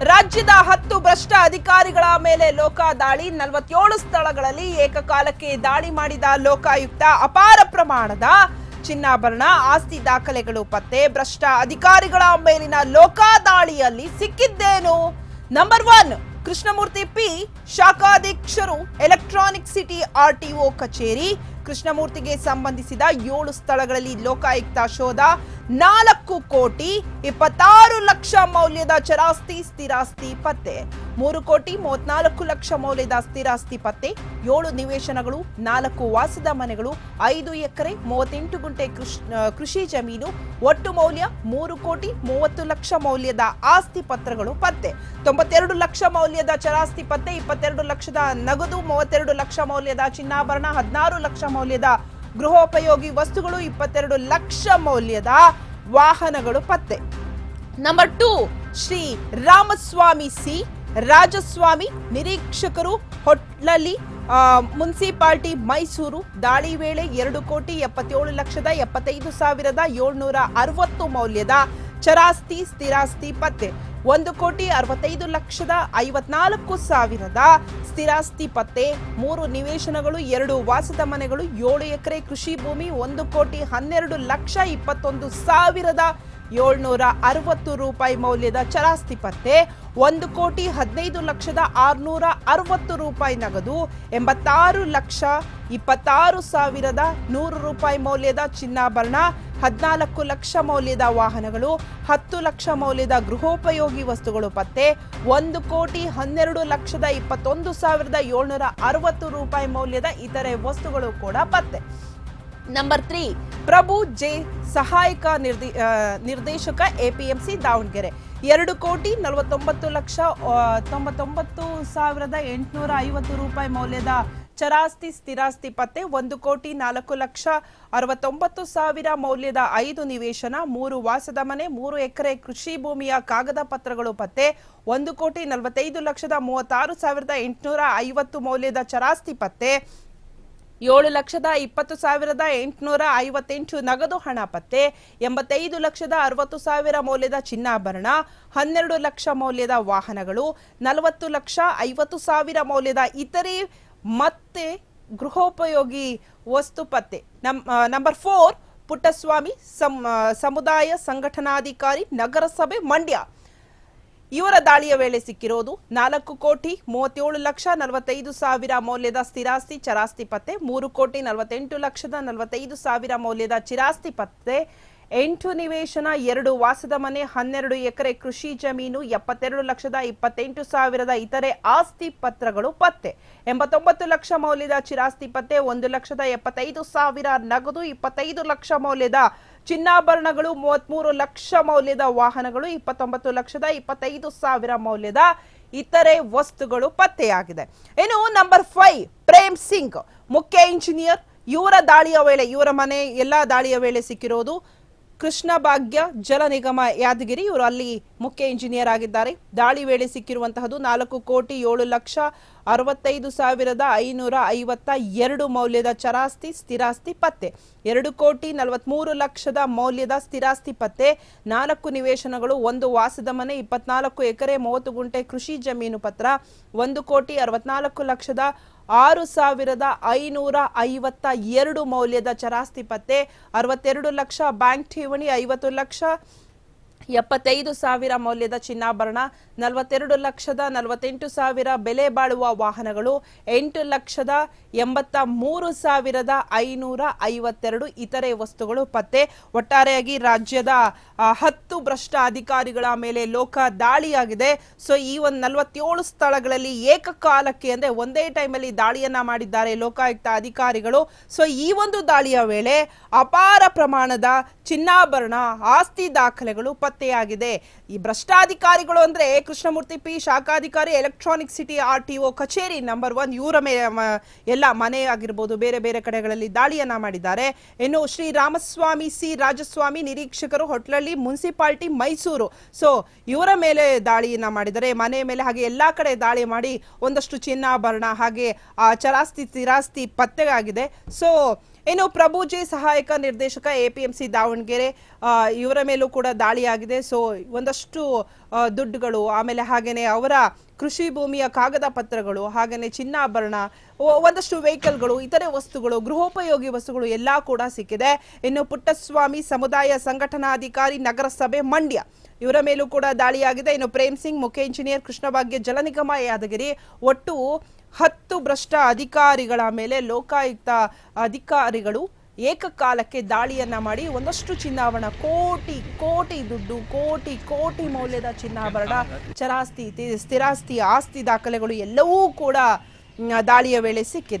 ರಾಜ್ಯದ ಹತ್ತು ಭ್ರಷ್ಟ ಅಧಿಕಾರಿಗಳ ಮೇಲೆ ಲೋಕ ದಾಳಿ. ನಲವತ್ತೇಳು ಸ್ಥಳಗಳಲ್ಲಿ ಏಕಕಾಲಕ್ಕೆ ದಾಳಿ ಮಾಡಿದ ಲೋಕಾಯುಕ್ತ ಅಪಾರ ಪ್ರಮಾಣದ ಚಿನ್ನಾಭರಣ, ಆಸ್ತಿ ದಾಖಲೆಗಳು ಪತ್ತೆ. ಭ್ರಷ್ಟ ಅಧಿಕಾರಿಗಳ ಮೇಲಿನ ಲೋಕ ದಾಳಿಯಲ್ಲಿ ಸಿಕ್ಕಿದ್ದೇನು? Number one Krishnamurthy P, ಶಾಖಾಧ್ಯಕ್ಷರು electronic city R T O ಕಚೇರಿ. ಕೃಷ್ಣಮೂರ್ತಿಗೆ ಸಂಬಂಧಿಸಿದ ಏಳು ಸ್ಥಳಗಳಲ್ಲಿ ಲೋಕಾಯುಕ್ತ ಶೋಧ. ನಾಲ್ಕು ಕೋಟಿ ಇಪ್ಪತ್ತಾರು ಲಕ್ಷ ಮೌಲ್ಯದ ಚರಾಸ್ತಿ ಸ್ಥಿರಾಸ್ತಿ ಪತ್ತೆ. ಮೂರು ಕೋಟಿ ಮೂವತ್ನಾಲ್ಕು ಲಕ್ಷ ಮೌಲ್ಯದ ಸ್ಥಿರಾಸ್ತಿ ಪತ್ತೆ. ಏಳು ನಿವೇಶನಗಳು, ನಾಲ್ಕು ವಾಸದ ಮನೆಗಳು, ಐದು ಎಕರೆ, ಮೂವತ್ತೆಂಟು ಗುಂಟೆ ಕೃಷ್- ಜಮೀನು, ಒಟ್ಟು ಮೌಲ್ಯ ಮೂರು ಕೋಟಿ ಮೂವತ್ತು ಲಕ್ಷ ಮೌಲ್ಯದ ಆಸ್ತಿ ಪತ್ರಗಳು ಪತ್ತೆ. ತೊಂಬತ್ತೆರಡು ಲಕ್ಷ ಮೌಲ್ಯದ ಚರಾಸ್ತಿ ಪತ್ತೆ, ಇಪ್ಪತ್ತೆರಡು ಲಕ್ಷದ ನಗದು, ಮೂವತ್ತೆರಡು ಲಕ್ಷ ಮೌಲ್ಯದ ಚಿನ್ನಾಭರಣ, ಹದಿನಾರು ಲಕ್ಷ ಮೌಲ್ಯದ ಗೃಹೋಪಯೋಗಿ ವಸ್ತುಗಳು ಇಪ್ಪತ್ತೆರಡು ಲಕ್ಷ ಮೌಲ್ಯದ ವಾಹನಗಳು ಪತ್ತೆ. Number two Shri Ramaswamy C Rajaswamy ನಿರೀಕ್ಷಕರು ಹೊಟ್ಲಲ್ಲಿ ಮುನ್ಸಿಪಾಲ್ಟಿ ಮೈಸೂರು ದಾಳಿ ವೇಳೆ ಎರಡು ಕೋಟಿ ಎಪ್ಪತ್ತೇಳು ಲಕ್ಷದ ಎಪ್ಪತ್ತೈದು ಸಾವಿರದ ಏಳ್ನೂರ ಅರವತ್ತು ಮೌಲ್ಯದ ಚರಾಸ್ತಿ ಸ್ಥಿರಾಸ್ತಿ ಪತ್ತೆ. ಒಂದು ಕೋಟಿ ಅರವತ್ತೈದು ಲಕ್ಷದ ಐವತ್ನಾಲ್ಕು ಸಾವಿರದ ಸ್ಥಿರಾಸ್ತಿ ಪತ್ತೆ, ಮೂರು ನಿವೇಶನಗಳು, ಎರಡು ವಾಸದ ಮನೆಗಳು, ಏಳು ಎಕರೆ ಕೃಷಿ ಭೂಮಿ, ಒಂದು ಕೋಟಿ ಹನ್ನೆರಡು ಲಕ್ಷ ಇಪ್ಪತ್ತೊಂದು ಸಾವಿರದ ಏಳ್ನೂರ ಅರವತ್ತು ರೂಪಾಯಿ ಮೌಲ್ಯದ ಚರಾಸ್ತಿ ಪತ್ತೆ, ಒಂದು ಕೋಟಿ ಹದಿನೈದು ಲಕ್ಷದ ಆರುನೂರ ಅರವತ್ತು ರೂಪಾಯಿ ನಗದು, ಎಂಬತ್ತಾರು ಲಕ್ಷ ಇಪ್ಪತ್ತಾರು ಸಾವಿರದ ನೂರು ರೂಪಾಯಿ ಮೌಲ್ಯದ ಚಿನ್ನಾಭರಣ ಹದಿನಾಲ್ಕು ಲಕ್ಷ ಮೌಲ್ಯದ ವಾಹನಗಳು, ಹತ್ತು ಲಕ್ಷ ಮೌಲ್ಯದ ಗೃಹೋಪಯೋಗಿ ವಸ್ತುಗಳು ಪತ್ತೆ, ಒಂದು ಕೋಟಿ ಹನ್ನೆರಡು ಲಕ್ಷದ ಇಪ್ಪತ್ತೊಂದು ಸಾವಿರದ ಏಳ್ನೂರ ಅರವತ್ತು ರೂಪಾಯಿ ಮೌಲ್ಯದ ಇತರೆ ವಸ್ತುಗಳು ಕೂಡ ಪತ್ತೆ. ನಂಬರ್ ತ್ರೀ ಪ್ರಭು ಜೆ ಸಹಾಯಕ ನಿರ್ದಿ ನಿರ್ದೇಶಕ ಎಪಿಎಂಸಿ ದಾವಣಗೆರೆ. ಎರಡು ಕೋಟಿ ನಲವತ್ತೊಂಬತ್ತು ಲಕ್ಷ ತೊಂಬತ್ತೊಂಬತ್ತು ಸಾವಿರದ ಎಂಟುನೂರ ಐವತ್ತು ರೂಪಾಯಿ ಮೌಲ್ಯದ ಚರಾಸ್ತಿ ಸ್ಥಿರಾಸ್ತಿ ಪತ್ತೆ ಒಂದು ಕೋಟಿ ನಾಲ್ಕು ಲಕ್ಷ ಅರವತ್ತೊಂಬತ್ತು ಸಾವಿರ ಮೌಲ್ಯದ ಐದು ನಿವೇಶನ, ಮೂರು ವಾಸದ ಮನೆ, ಮೂರು ಎಕರೆ ಕೃಷಿ ಭೂಮಿಯ ಕಾಗದ ಪತ್ರಗಳು ಪತ್ತೆ, ಒಂದು ಕೋಟಿ ನಲವತ್ತೈದು ಲಕ್ಷದ ಮೂವತ್ತಾರು ಸಾವಿರದ ಎಂಟುನೂರ ಐವತ್ತು ಮೌಲ್ಯದ ಚರಾಸ್ತಿ ಪತ್ತೆ, ಏಳು ಲಕ್ಷದ ಇಪ್ಪತ್ತು ಸಾವಿರದ ಎಂಟುನೂರ ಐವತ್ತೆಂಟು ನಗದು ಹಣ ಪತ್ತೆ, ಎಂಬತ್ತೈದು ಲಕ್ಷದ ಅರವತ್ತು ಸಾವಿರ ಮೌಲ್ಯದ ಚಿನ್ನಾಭರಣ, ಹನ್ನೆರಡು ಲಕ್ಷ ಮೌಲ್ಯದ ವಾಹನಗಳು, ನಲವತ್ತು ಲಕ್ಷ ಐವತ್ತು ಸಾವಿರ ಮೌಲ್ಯದ ಇತರೆ ಮತ್ತೆ ಗೃಹೋಪಯೋಗಿ ವಸ್ತು ಪತ್ತೆ. ನಂಬರ್ ಫೋರ್ ಪುಟ್ಟಸ್ವಾಮಿ ಸಮ್ ಸಮುದಾಯ ಸಂಘಟನಾಧಿಕಾರಿ ನಗರಸಭೆ ಮಂಡ್ಯ. ಇವರ ದಾಳಿಯ ವೇಳೆ ಸಿಕ್ಕಿರೋದು ನಾಲ್ಕು ಕೋಟಿ ಮೂವತ್ತೇಳು ಲಕ್ಷ ನಲವತ್ತೈದು ಸಾವಿರ ಮೌಲ್ಯದ ಸ್ಥಿರಾಸ್ತಿ ಚರಾಸ್ತಿ ಪತ್ತೆ, ಮೂರು ಕೋಟಿ ನಲವತ್ತೆಂಟು ಲಕ್ಷದ ನಲವತ್ತೈದು ಸಾವಿರ ಮೌಲ್ಯದ ಚಿರಾಸ್ತಿ ಪತ್ತೆ ಎಂಟು ನಿವೇಶನ, ಎರಡು ವಾಸದ ಮನೆ, ಹನ್ನೆರಡು ಎಕರೆ ಕೃಷಿ ಜಮೀನು, ಎಪ್ಪತ್ತೆರಡು ಲಕ್ಷದ ಇಪ್ಪತ್ತೆಂಟು ಸಾವಿರದ ಇತರೆ ಆಸ್ತಿ ಪತ್ರಗಳು ಪತ್ತೆ. ಎಂಬತ್ತೊಂಬತ್ತು ಲಕ್ಷ ಮೌಲ್ಯದ ಚಿರಾಸ್ತಿ ಪತ್ತೆ, ಒಂದು ಲಕ್ಷದ ಎಪ್ಪತ್ತೈದು ಸಾವಿರ ನಗದು, ಇಪ್ಪತ್ತೈದು ಲಕ್ಷ ಮೌಲ್ಯದ ಚಿನ್ನಾಭರಣಗಳು, ಮೂವತ್ಮೂರು ಲಕ್ಷ ಮೌಲ್ಯದ ವಾಹನಗಳು, ಇಪ್ಪತ್ತೊಂಬತ್ತು ಲಕ್ಷದ ಇಪ್ಪತ್ತೈದು ಸಾವಿರ ಮೌಲ್ಯದ ಇತರೆ ವಸ್ತುಗಳು ಪತ್ತೆಯಾಗಿದೆ. ಇನ್ನು ನಂಬರ್ ಫೈವ್ ಪ್ರೇಮ್ ಸಿಂಗ್, ಮುಖ್ಯ ಇಂಜಿನಿಯರ್ ಇವರ ದಾಳಿಯ ವೇಳೆ, ಇವರ ಮನೆ, ಎಲ್ಲ ದಾಳಿಯ ವೇಳೆ ಸಿಕ್ಕಿರೋದು ಕೃಷ್ಣ ಭಾಗ್ಯ ಜಲ ನಿಗಮ ಯಾದಗಿರಿ. ಇವರು ಅಲ್ಲಿ ಮುಖ್ಯ ಇಂಜಿನಿಯರ್ ಆಗಿದ್ದಾರೆ. ದಾಳಿ ವೇಳೆ ಸಿಕ್ಕಿರುವಂತಹದ್ದು ನಾಲ್ಕು ಕೋಟಿ ಏಳು ಲಕ್ಷ ಅರವತ್ತೈದು ಸಾವಿರದ ಐನೂರ ಐವತ್ತ ಎರಡು ಮೌಲ್ಯದ ಚರಾಸ್ತಿ ಸ್ಥಿರಾಸ್ತಿ ಪತ್ತೆ. ಎರಡು ಕೋಟಿ ನಲವತ್ಮೂರು ಲಕ್ಷದ ಮೌಲ್ಯದ ಸ್ಥಿರಾಸ್ತಿ ಪತ್ತೆ. ನಾಲ್ಕು ನಿವೇಶನಗಳು, ಒಂದು ವಾಸದ ಮನೆ, ಇಪ್ಪತ್ನಾಲ್ಕು ಎಕರೆ ಮೂವತ್ತು ಗುಂಟೆ ಕೃಷಿ ಜಮೀನು ಪತ್ರ, ಒಂದು ಕೋಟಿ ಅರವತ್ನಾಲ್ಕು ಲಕ್ಷದ ಆರು ಸಾವಿರದ ಐನೂರ ಐವತ್ತ ಎರಡು ಮೌಲ್ಯದ ಚರಾಸ್ತಿ ಪತ್ತೆ ಅರವತ್ತೆರಡು ಲಕ್ಷ ಬ್ಯಾಂಕ್ ಠೇವಣಿ ಐವತ್ತು ಲಕ್ಷ ಎಪ್ಪತ್ತೈದು ಸಾವಿರ ಮೌಲ್ಯದ ಚಿನ್ನಾಭರಣ, ನಲವತ್ತೆರಡು ಲಕ್ಷದ ನಲವತ್ತೆಂಟು ಸಾವಿರ ಬೆಲೆ ಬಾಳುವ ವಾಹನಗಳು, ಎಂಟು ಲಕ್ಷದ ಎಂಬತ್ತ ಮೂರು ಸಾವಿರದ ಐನೂರ ಐವತ್ತೆರಡು ಇತರೆ ವಸ್ತುಗಳು ಪತ್ತೆ. ಒಟ್ಟಾರೆಯಾಗಿ ರಾಜ್ಯದ ಹತ್ತು ಭ್ರಷ್ಟ ಅಧಿಕಾರಿಗಳ ಮೇಲೆ ಲೋಕ ದಾಳಿಯಾಗಿದೆ. ಸೊ, ಈ ಒಂದು ನಲವತ್ತೇಳು ಸ್ಥಳಗಳಲ್ಲಿ ಏಕಕಾಲಕ್ಕೆ ಅಂದ್ರೆ ಒಂದೇ ಟೈಮಲ್ಲಿ ದಾಳಿಯನ್ನ ಮಾಡಿದ್ದಾರೆ ಲೋಕಾಯುಕ್ತ ಅಧಿಕಾರಿಗಳು. ಸೊ, ಈ ಒಂದು ದಾಳಿಯ ವೇಳೆ ಅಪಾರ ಪ್ರಮಾಣದ ಚಿನ್ನಾಭರಣ, ಆಸ್ತಿ ದಾಖಲೆಗಳು ಪತ್ತೆಯಾಗಿದೆ ಈ ಭ್ರಷ್ಟಾಧಿಕಾರಿಗಳು ಅಂದ್ರೆ Krishnamurthy P ಶಾಖಾಧಿಕಾರಿ electronic city R T O ಕಚೇರಿ ನಂಬರ್ ಒನ್ ಇವರ ಮೇಲೆ ಎಲ್ಲ ಮನೆ ಆಗಿರ್ಬೋದು, ಬೇರೆ ಬೇರೆ ಕಡೆಗಳಲ್ಲಿ ದಾಳಿಯನ್ನ ಮಾಡಿದ್ದಾರೆ. ಇನ್ನು ಶ್ರೀ ರಾಮಸ್ವಾಮಿ ಸಿ ರಾಜಸ್ವಾಮಿ ನಿರೀಕ್ಷಕರು ಹೊಟ್ಲಳ್ಳಿ ಮುನ್ಸಿಪಾಲ್ಟಿ ಮೈಸೂರು. ಸೊ ಇವರ ಮೇಲೆ ದಾಳಿಯನ್ನ ಮಾಡಿದ್ದಾರೆ. ಮನೆ ಮೇಲೆ ಹಾಗೆ ಎಲ್ಲಾ ಕಡೆ ದಾಳಿ ಮಾಡಿ ಒಂದಷ್ಟು ಚಿನ್ನಾಭರಣ ಹಾಗೆ, ಆ ಚರಾಸ್ತಿ ತಿರಾಸ್ತಿ ಪತ್ತೆಯಾಗಿದೆ. ಸೊ ಇನ್ನು ಪ್ರಭುಜಿ ಸಹಾಯಕ ನಿರ್ದೇಶಕ ಎಪಿಎಂಸಿ ದಾವಣಗೆರೆ ಇವರ ಮೇಲೂ ಕೂಡ ದಾಳಿಯಾಗಿದೆ. ಸೊ, ಒಂದಷ್ಟು ದುಡ್ಡುಗಳು, ಆಮೇಲೆ ಹಾಗೇನೆ ಅವರ ಕೃಷಿ ಭೂಮಿಯ ಕಾಗದ ಪತ್ರಗಳು, ಹಾಗೇನೆ ಚಿನ್ನಾಭರಣ ಒಂದಷ್ಟು ವೆಹಿಕಲ್ಗಳು, ಇತರೆ ವಸ್ತುಗಳು, ಗೃಹೋಪಯೋಗಿ ವಸ್ತುಗಳು ಎಲ್ಲ ಕೂಡ ಸಿಕ್ಕಿದೆ. ಇನ್ನು ಪುಟ್ಟಸ್ವಾಮಿ ಸಮುದಾಯ ಸಂಘಟನಾಧಿಕಾರಿ ನಗರಸಭೆ ಮಂಡ್ಯ, ಇವರ ಮೇಲೂ ಕೂಡ ದಾಳಿಯಾಗಿದೆ. ಇನ್ನು ಪ್ರೇಮ್ ಸಿಂಗ್ ಮುಖ್ಯ ಇಂಜಿನಿಯರ್, ಕೃಷ್ಣಭಾಗ್ಯ ಜಲನಿಗಮ ಜಲ ನಿಗಮ ಯಾದಗಿರಿ, ಒಟ್ಟು ಹತ್ತು ಭ್ರಷ್ಟ ಅಧಿಕಾರಿಗಳ ಮೇಲೆ ಲೋಕಾಯುಕ್ತ ಅಧಿಕಾರಿಗಳು ಏಕಕಾಲಕ್ಕೆ ದಾಳಿಯನ್ನ ಮಾಡಿ ಒಂದಷ್ಟು ಚಿನ್ನಾಭರಣ, ಕೋಟಿ ಕೋಟಿ ದುಡ್ಡು, ಕೋಟಿ ಕೋಟಿ ಮೌಲ್ಯದ ಚಿನ್ನಾಭರಣ, ಚರಾಸ್ತಿ ಸ್ಥಿರಾಸ್ತಿ, ಆಸ್ತಿ ದಾಖಲೆಗಳು ಎಲ್ಲವೂ ಕೂಡ ದಾಳಿಯ ವೇಳೆ ಸಿಕ್ಕಿದೆ.